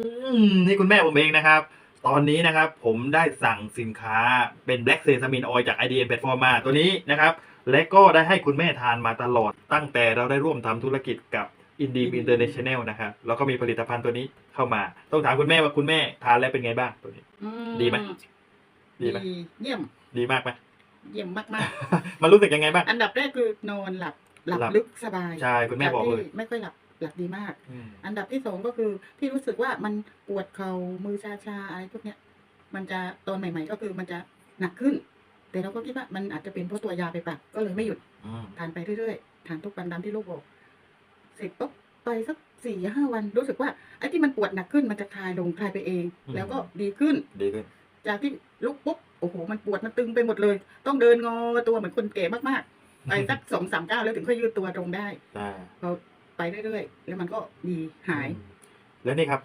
อืม นี่คุณแม่ผมเองนะครับ ตอนนี้นะครับผมได้สั่งสินค้าเป็น Black Sesame Oil จาก IDM Platform มาตัวนี้นะครับ และก็ได้ให้คุณแม่ทานมาตลอดตั้งแต่เราได้ร่วมทำธุรกิจกับ i n d i e International นะครับ แล้วก็มีผลิตภัณฑ์ตัวนี้เข้ามา ต้องถามคุณแม่ว่าคุณแม่ทานแล้วเป็นไงบ้างตัวนี้ อืดีไหม ดีไหมเยี่ยม ดีมากไหม เยี่ยมมาก มันรู้สึกยังไงบ้าง ๆ อันดับแรกคือนอนหลับ หลับหลับ ลึกสบายใช่ คุณแม่บอกเลย จากที่ไม่ค่อยหลับ หลับดีมากอืมอันดับที่สองก็คือที่รู้สึกว่ามันปวดเข่ามือชาชาๆอะไรพวกเนี้ย มันจะตอนใหม่ ๆ ก็คือมันจะหนักขึ้น แต่เราก็คิดว่ามันอาจจะเป็นเพราะตัวยาไปปรับก็เลยไม่หยุดอืมทานไปเรื่อยๆทานทุกวันตามที่ลูกบอกเสร็จปุ๊บไปสักสี่ห้าวัน รู้สึกว่าไอ้ที่มันปวดหนักขึ้นมันจะคลายลงคลายไปเอง แล้วก็ดีขึ้นดีขึ้น จากที่ลุกปุ๊บโอ้โหมันปวดมันตึงไปหมดเลย ต้องเดินงอตัวเหมือนคนแก่มากๆไปสักสองสามก้าวแล้วถึงค่อยยืดตัวตรงได้อ่าพอไป เรื่อยๆ แล้วมันก็ดีหาย แล้วนี่ครับ